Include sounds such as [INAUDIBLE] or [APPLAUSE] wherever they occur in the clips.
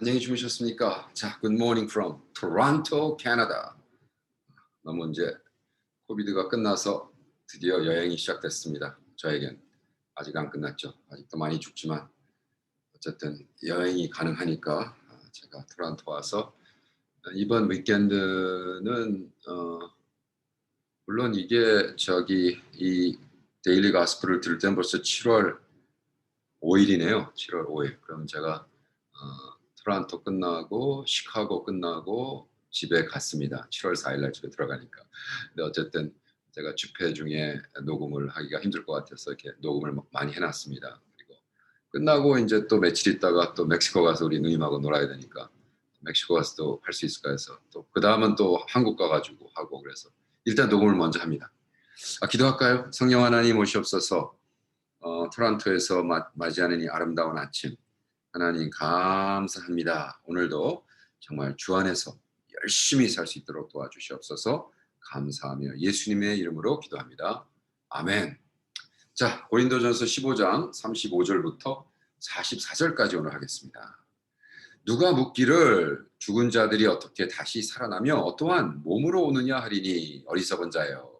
안녕히 주무셨습니까? 자, good morning from Toronto, Canada. 너무 이제 코비드가 끝나서 드디어 여행이 시작됐습니다. 저에겐 아직 안 끝났죠. 아직도 많이 죽지만 어쨌든 여행이 가능하니까 제가 토론토 와서 이번 위켄드는 어, 물론 이게 저기 이 데일리 가스프를 들을 땐 벌써 7월 5일이네요. 7월 5일. 그럼 제가 어, 토론토 끝나고 시카고 끝나고 집에 갔습니다. 7월 4일 날 집에 들어가니까. 근데 어쨌든 제가 집회 중에 녹음을 하기가 힘들 것 같아서 이렇게 녹음을 많이 해놨습니다. 그리고 끝나고 이제 또 며칠 있다가 또 멕시코 가서 우리 누님하고 놀아야 되니까 멕시코 가서 또 할 수 있을까 해서 또 그 다음은 또 한국 가가지고 하고 그래서 일단 녹음을 먼저 합니다. 아, 기도할까요? 성령 하나님 오시옵소서 어, 토론토에서 마, 맞이하는 이 아름다운 아침 하나님 감사합니다. 오늘도 정말 주 안에서 열심히 살 수 있도록 도와주시옵소서 감사하며 예수님의 이름으로 기도합니다. 아멘. 자, 고린도전서 15장 35절부터 44절까지 오늘 하겠습니다. 누가 묻기를 죽은 자들이 어떻게 다시 살아나며 어떠한 몸으로 오느냐 하리니 어리석은 자여.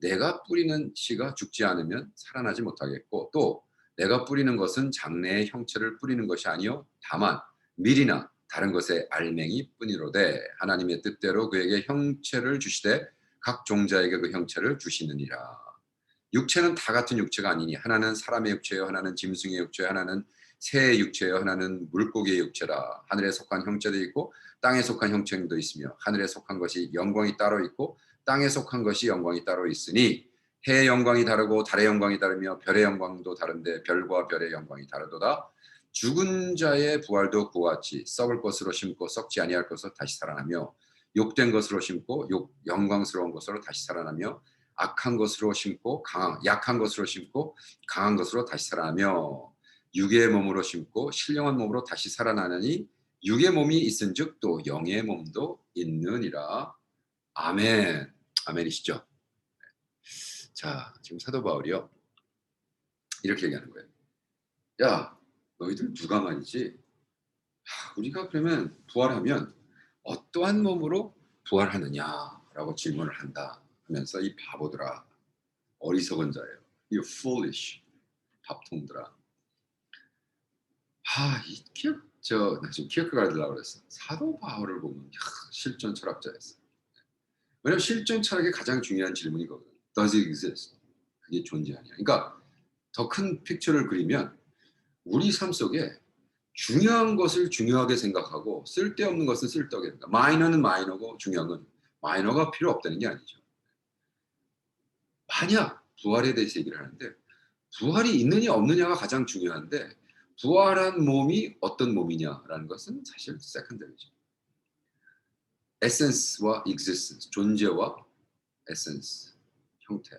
내가 뿌리는 씨가 죽지 않으면 살아나지 못하겠고 또 내가 뿌리는 것은 장래의 형체를 뿌리는 것이 아니요 다만 밀이나 다른 것의 알맹이 뿐이로되 하나님의 뜻대로 그에게 형체를 주시되 각 종자에게 그 형체를 주시느니라. 육체는 다 같은 육체가 아니니 하나는 사람의 육체요 하나는 짐승의 육체요 하나는 새의 육체요 하나는 물고기의 육체라. 하늘에 속한 형체도 있고 땅에 속한 형체도 있으며 하늘에 속한 것이 영광이 따로 있고 땅에 속한 것이 영광이 따로 있으니 해의 영광이 다르고 달의 영광이 다르며 별의 영광도 다른데 별과 별의 영광이 다르도다. 죽은 자의 부활도 그와 같이 썩을 것으로 심고 썩지 아니할 것으로 다시 살아나며 욕된 것으로 심고 욕 영광스러운 것으로 다시 살아나며 악한 것으로 심고 강한 약한 것으로 심고 강한 것으로 다시 살아나며 육의 몸으로 심고 신령한 몸으로 다시 살아나느니 육의 몸이 있은즉 또 영의 몸도 있느니라. 아멘. 아멘이시죠? 자, 지금 사도 바울이요. 이렇게 얘기하는 거예요. 야, 너희들 누가 말이지? 하, 우리가 그러면 부활하면 어떠한 몸으로 부활하느냐라고 질문을 한다 하면서 이 바보들아, 어리석은 자예요. 이 foolish 밥통들아. 하, 이 기억 저나 지금 키어크가드라고 그랬어. 사도 바울을 보면 야, 실존 철학자였어. 왜냐면 실존 철학의 가장 중요한 질문이거든. Does exist? 그게 존재하냐. 그러니까 더 큰 픽처를 그리면 우리 삶 속에 중요한 것을 중요하게 생각하고 쓸데없는 것은 쓸데없게 생각. 마이너는 마이너고 중요한 건 마이너가 필요 없다는 게 아니죠. 만약 부활에 대해서 얘기를 하는데 부활이 있느냐 없느냐가 가장 중요한데 부활한 몸이 어떤 몸이냐라는 것은 사실 세컨더리죠. 에센스와 existence, 존재와 에센스, 형태.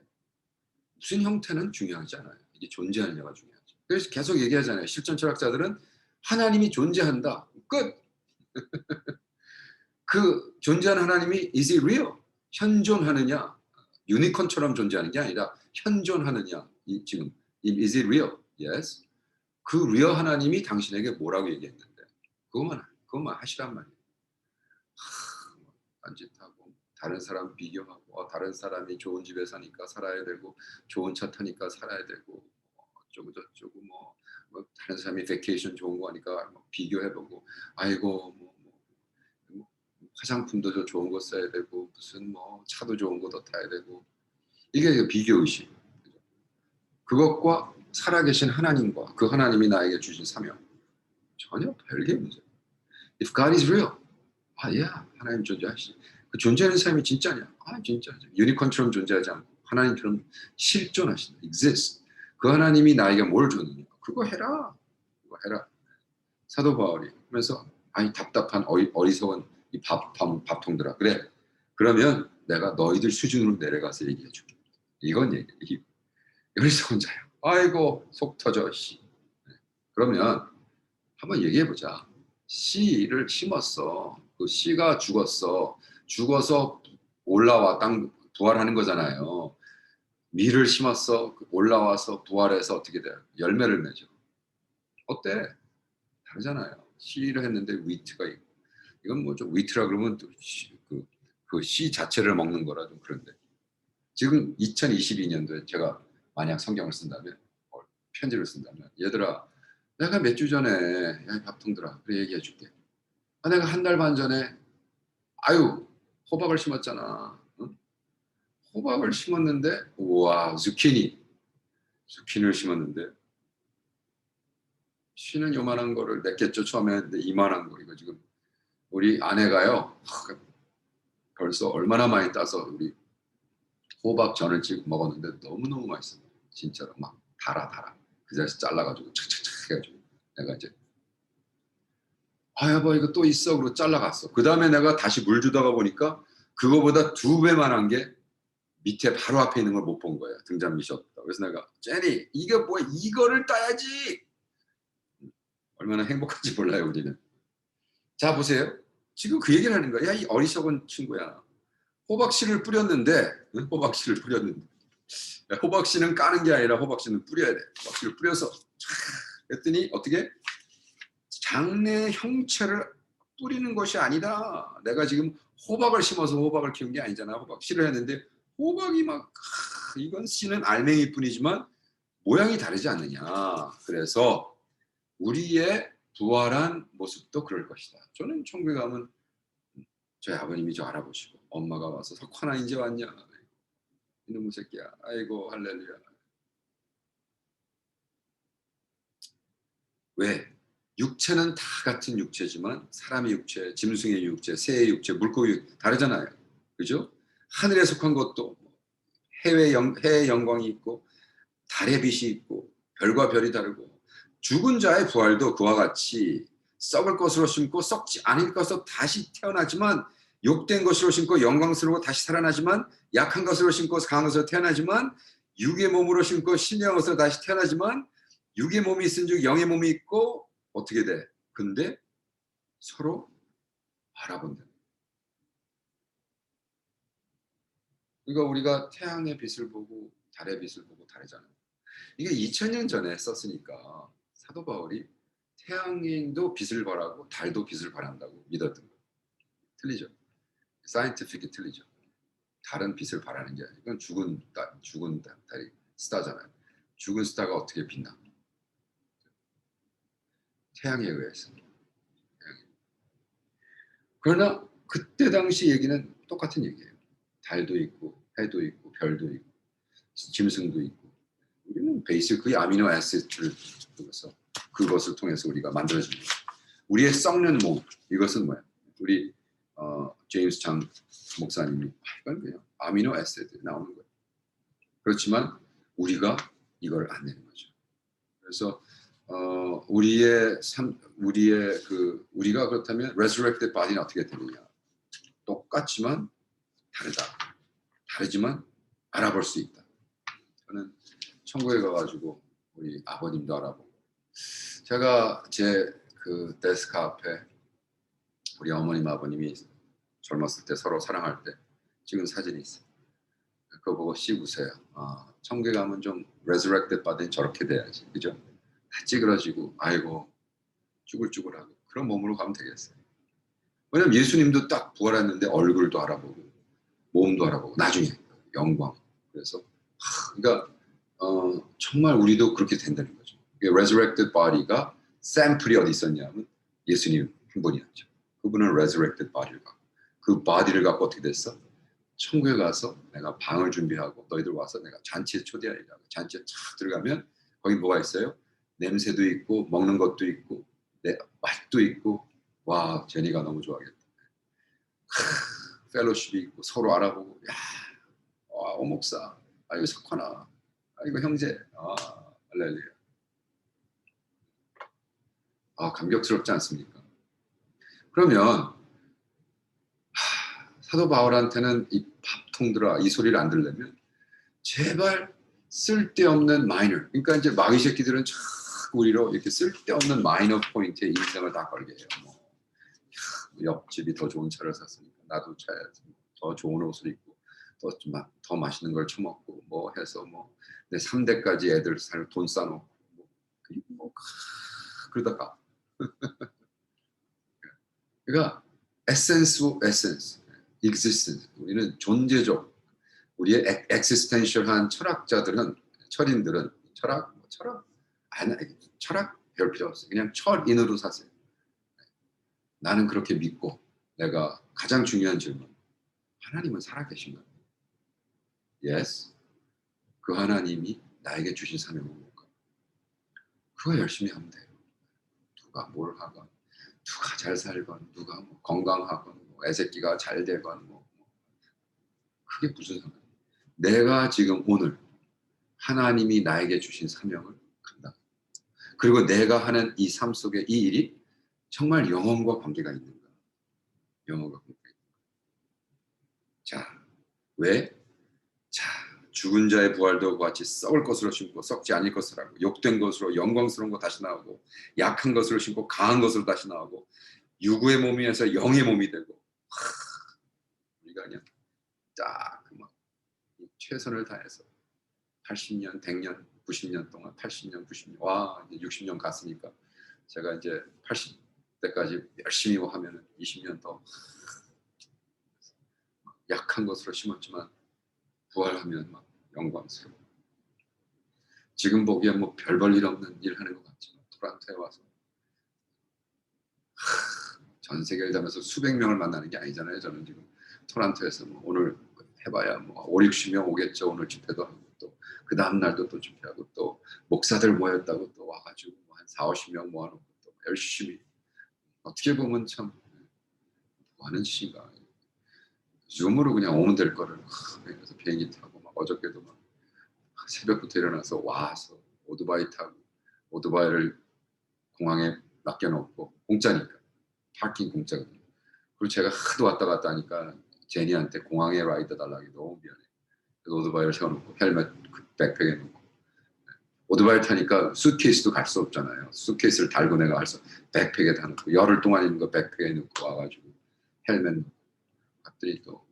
무슨 형태는 중요하지 않아요. 이게 존재하느냐가 중요하죠. 그래서 계속 얘기하잖아요. 실존 철학자들은 하나님이 존재한다. 끝. [LAUGHS] 그 존재하는 하나님이 is it real? 현존하느냐? 유니콘처럼 존재하는 게 아니라 현존하느냐? 이, 지금 is it real? Yes. 그 리어 하나님이 당신에게 뭐라고 얘기했는데 그것만 그것만 하시란 말이에요. 하, 딴짓하고 다른 사람 비교하고 어, 다른 사람이 좋은 집에 사니까 살아야 되고 좋은 차 타니까 살아야 되고 어쩌고 저쩌고 뭐, 뭐 다른 사람이 베케이션 좋은 거 하니까 뭐 비교해보고 아이고 뭐, 뭐, 뭐 화장품도 더 좋은 거 써야 되고 무슨 뭐 차도 좋은 거 더 타야 되고. 이게 비교 의식. 그것과 살아계신 하나님과 그 하나님이 나에게 주신 사명. 전혀 별개 문제. If God is real, 아, 예, 하나님 존재하시. 그 존재하는 삶이 진짜냐? 아, 진짜죠. 유니콘처럼 존재하지 않고 하나님처럼 실존하신다. exist. 그 하나님이 나에게 뭘 줬느냐? 그거 해라. 그거 해라. 사도 바울이 하면서 아이 답답한 어리, 어리석은 이 밥, 밥, 밥통들아. 그래. 그러면 내가 너희들 수준으로 내려가서 얘기해 줄게. 이건 얘기. 이 어리석은 자요. 아이고 속 터져 씨. 그러면 한번 얘기해 보자. 씨를 심었어. 그 씨가 죽었어. 죽어서 올라와 땅 부활하는 거잖아요. 밀을 심었어. 올라와서 부활해서 어떻게 돼? 열매를 맺어. 어때? 다르잖아요. 시를 했는데 위트가 있고 이건 뭐 좀 위트라 그러면 또그그시 자체를 먹는 거라 좀 그런데 지금 2022년도에 제가 만약 성경을 쓴다면 어, 편지를 쓴다면 얘들아 내가 몇 주 전에 야 밥통들아 그래 얘기해 줄게 아, 내가 한 달 반 전에 아유 호박을 심었잖아. 응? 호박을 심었는데 우와 zucchini. zucchini를 심었는데. 씨는 요만한 거를 냈겠죠 처음에. 근데 이만한 거. 이거 지금 우리 아내가요 하, 벌써 얼마나 많이 따서 우리 호박전을 지금 먹었는데 너무너무 맛있어 진짜로. 막 달아 달아. 그 자리에서 잘라가지고 착착착 해가지고 내가 이제 아 여보 이거 또 있어. 그러고 잘라갔어. 그 다음에 내가 다시 물 주다가 보니까 그거보다 두 배만한 게 밑에 바로 앞에 있는 걸 못 본 거야. 등잔 없다. 그래서 내가 제니 이게 뭐야 이거를 따야지. 얼마나 행복한지 몰라요 우리는. 자 보세요. 지금 그 얘기를 하는 거야 이 어리석은 친구야. 호박씨를 뿌렸는데 응? 호박씨를 뿌렸는데. 야, 호박씨는 까는 게 아니라 호박씨는 뿌려야 돼. 호박씨를 뿌려서 그랬더니 어떻게 장내 형체를 뿌리는 것이 아니다. 내가 지금 호박을 심어서 호박을 키운 게 아니잖아. 호박 씨를 했는데 호박이 막 크, 이건 씨는 알맹이 뿐이지만 모양이 다르지 않느냐. 그래서 우리의 부활한 모습도 그럴 것이다. 저는 천국에 가면 저희 아버님이 저 알아보시고 엄마가 와서 석환아 이제 왔냐. 이놈의 새끼야. 아이고 할렐루야. 왜 육체는 다 같은 육체지만 사람의 육체, 짐승의 육체, 새의 육체, 물고기 다르잖아요. 그죠? 하늘에 속한 것도 해외 영, 해의 영광이 있고 달의 빛이 있고 별과 별이 다르고 죽은 자의 부활도 그와 같이 썩을 것으로 심고 썩지 않을 것으로 다시 태어나지만 욕된 것으로 심고 영광스러워 다시 살아나지만 약한 것으로 심고 강한 것으로 태어나지만 육의 몸으로 심고 신의 것으로 다시 태어나지만 육의 몸이 있은 즉 영의 몸이 있고 어떻게 돼? 근데 서로 바라본다. 그러니까 우리가 태양의 빛을 보고 달의 빛을 보고 다르잖아요. 이게 2000년 전에 썼으니까 사도 바울이 태양도 빛을 발하고 달도 빛을 발한다고 믿었던 거 틀리죠. 사이언티픽이 틀리죠. 달은 빛을 발하는 게 아니고 죽은 달, 죽은 달이 스타잖아요. 죽은 스타가 어떻게 빛나? 태양에 의해서. 그러나 그때 당시 얘기는 똑같은 얘기예요. 달도 있고 해도 있고 별도 있고 짐승도 있고 우리는 베이스 그 아미노 애시드를 통해서 그것을 통해서 우리가 만들어진 거예요. 우리의 썩는 몸 이것은 뭐야? 우리 어, 제임스 장 목사님이 아, 이건 그냥 아미노 애시드 나오는 거예요. 그렇지만 우리가 이걸 안 내는 거죠. 그래서 어, 우리의 삶, 우리의 그 우리가 그렇다면 resurrected body는 어떻게 되느냐? 똑같지만 다르다. 다르지만 알아볼 수 있다. 저는 천국에 가가지고 우리 아버님도 알아보고 제가 제 그 데스크 앞에 우리 어머님 아버님이 젊었을 때 서로 사랑할 때 찍은 사진이 있어. 그거 보고 씩 웃어요. 아, 천국에 가면 좀 resurrected body는 저렇게 돼야지, 그죠? 다 찌그러지고 아이고 쭈글쭈글하고 그런 몸으로 가면 되겠어요. 왜냐면 예수님도 딱 부활했는데 얼굴도 알아보고 몸도 알아보고 나중에 영광. 그래서 하, 그러니까 어, 정말 우리도 그렇게 된다는 거죠. resurrected body가 샘플이 어디 있었냐면 예수님 한 분이었죠. 그분은 resurrected body를 갖고 그 body를 갖고 어떻게 됐어? 천국에 가서 내가 방을 준비하고 너희들 와서 내가 잔치에 초대하리라. 잔치에 쫙 들어가면 거기 뭐가 있어요? 냄새도 있고 먹는 것도 있고 내 맛도 있고. 와 제니가 너무 좋아하겠다. 펠로십이 있고 서로 알아보고 야 와, 오목사. 아 이거 석화나. 아 이거 형제. 아 할렐루야. 아 감격스럽지 않습니까? 그러면 하, 사도 바울한테는 이 밥통들아 이 소리를 안 들려면 제발 쓸데없는 마이너. 그러니까 이제 마귀 새끼들은 참 우리로 이렇게 쓸데없는 마이너 포인트에 인생을 다 걸게 해요. 뭐, 야, 옆집이 더 좋은 차를 샀으니까 나도 차야지. 더 좋은 옷을 입고 더, 더 맛있는 걸 처먹고 뭐 해서 뭐 내 3대까지 애들 살 돈 싸놓고 뭐, 뭐 그러다가 [LAUGHS] 그러니까 에센스 에센스, existence. 우리는 존재적 우리의 엑- existential한 철학자들은 철인들은 철학 뭐 철학 아니 철학 배울 필요 없어요. 그냥 철인으로 사세요. 나는 그렇게 믿고 내가 가장 중요한 질문 하나님은 살아계신가요? Yes. 그 하나님이 나에게 주신 사명은 뭘까? 그거 열심히 하면 돼요. 누가 뭘 하건, 누가 잘 살건, 누가 뭐 건강하건, 뭐 애새끼가 잘 되건, 뭐, 뭐. 그게 무슨 상관? 내가 지금 오늘 하나님이 나에게 주신 사명을. 그리고 내가 하는 이 삶 속에 이 일이 정말 영혼과 관계가 있는가? 영혼과 관계가 있는가? 자, 왜? 자, 죽은 자의 부활도 같이 썩을 것으로 심고 썩지 않을 것으로 하고 욕된 것으로 영광스러운 거 다시 나오고 약한 것으로 심고 강한 것으로 다시 나오고 유구의 몸이어서 영의 몸이 되고 하, 우리가 그냥 딱막 최선을 다해서 80년, 100년, 90년 동안 80년, 90년 와 이제 60년 갔으니까 제가 이제 80대까지 열심히 하면은 20년 더 약한 것으로 심었지만 부활하면 막 영광스러워. 지금 보기엔 뭐별볼일 없는 일 하는 것 같지만 토론토에 와서 하, 전 세계를 다면서 수백 명을 만나는 게 아니잖아요. 저는 지금 토론토에서 뭐 오늘 해봐야 뭐 5, 60명 오겠죠. 오늘 집회도 하고 또 그 다음 날도 또 집회하고 또 목사들 모였다고 또 와가지고 뭐한 4, 50명 모아놓고 또 열심히 어떻게 보면 참뭐 하는 짓인가. 줌으로 그냥 오면 될 거를 하, 그래서 비행기 타고 막 어저께도 막 새벽부터 일어나서 와서 오토바이 타고 오토바이를 공항에 맡겨놓고 공짜니까 파킹 공짜거든요. 그리고 제가 하도 왔다 갔다 하니까 제니한테 공항에 라이더 달라기 너무 미안해. 오토바이를 세워놓고 헬멧 그 백팩에 놓고. 오토바이 타니까 수트케이스도 갈 수 없잖아요. 수트케이스를 달고 내가 할수 백팩에 다 넣고 열흘 동안 있는 거 백팩에 넣고 와가지고 헬멧 갔더니 또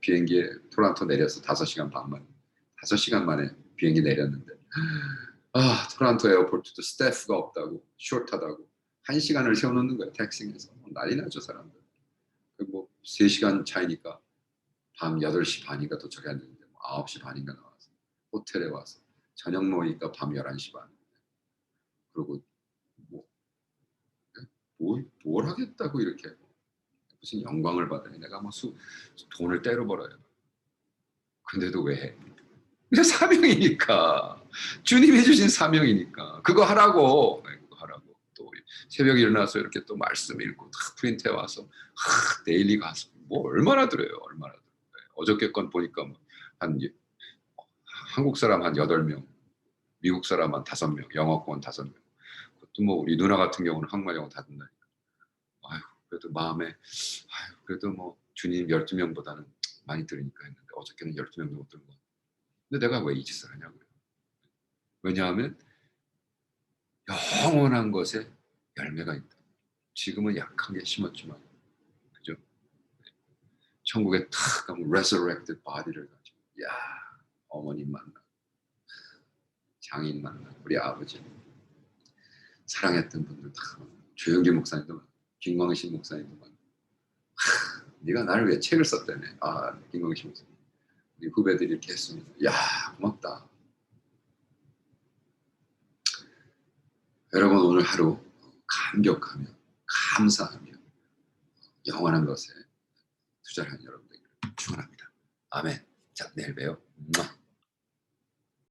비행기에 토론토 내려서 5시간 반 만에 5시간 만에 비행기 내렸는데 아 토론토 에어포트도 스태프가 없다고 숏하다고 1시간을 세워놓는 거예요 택시에서. 난리 나죠 사람들. 그뭐 3시간 차이니까 밤 8시 반인가 도착했는데 뭐 9시 반인가 나와서 호텔에 와서 저녁 먹으니까 밤 11시 반. 그리고 뭐, 뭘, 뭘 하겠다고 이렇게. 무슨 영광을 받아요 내가 뭐 수, 돈을 때려 벌어요. 근데도 왜 해? 근데 사명이니까. 주님이 주신 사명이니까. 그거 하라고. 네, 새벽에 일어나서 이렇게 또 말씀 읽고 탁 프린트해 와서 하, 데일리 가서 뭐 얼마나 들어요 얼마나 어저께 건 보니까 뭐한 이- 한국 사람 한 8명 미국 사람 한 5명 영어권 5명 그것도 뭐 우리 누나 같은 경우는 한국말 영어 다 듣나니까 아유 그래도 마음에 아유 그래도 뭐 주님 12명보다는 많이 들으니까 했는데 어저께는 12명도 못 들은 거 근데 내가 왜 이 짓을 하냐고요. 왜냐하면 영원한 것에 열매가 있다. 지금은 약하게 심었지만? 천국에 탁 가면 resurrected body를 가지고, 야 어머님 만나, 장인 만나, 우리 아버지 사랑했던 분들 다 조영기 목사님도 김광신 목사님도 만나. 하, 네가 나를 위해 책을 썼다네. 아, 김광신 목사님. 우리 후배들이 이렇게 했습니다. 야 고맙다. 여러분 오늘 하루 감격하며 감사하며 영원한 것에 투자를 한 여러분들 축원합니다. 아멘. 자 내일 봬요. 음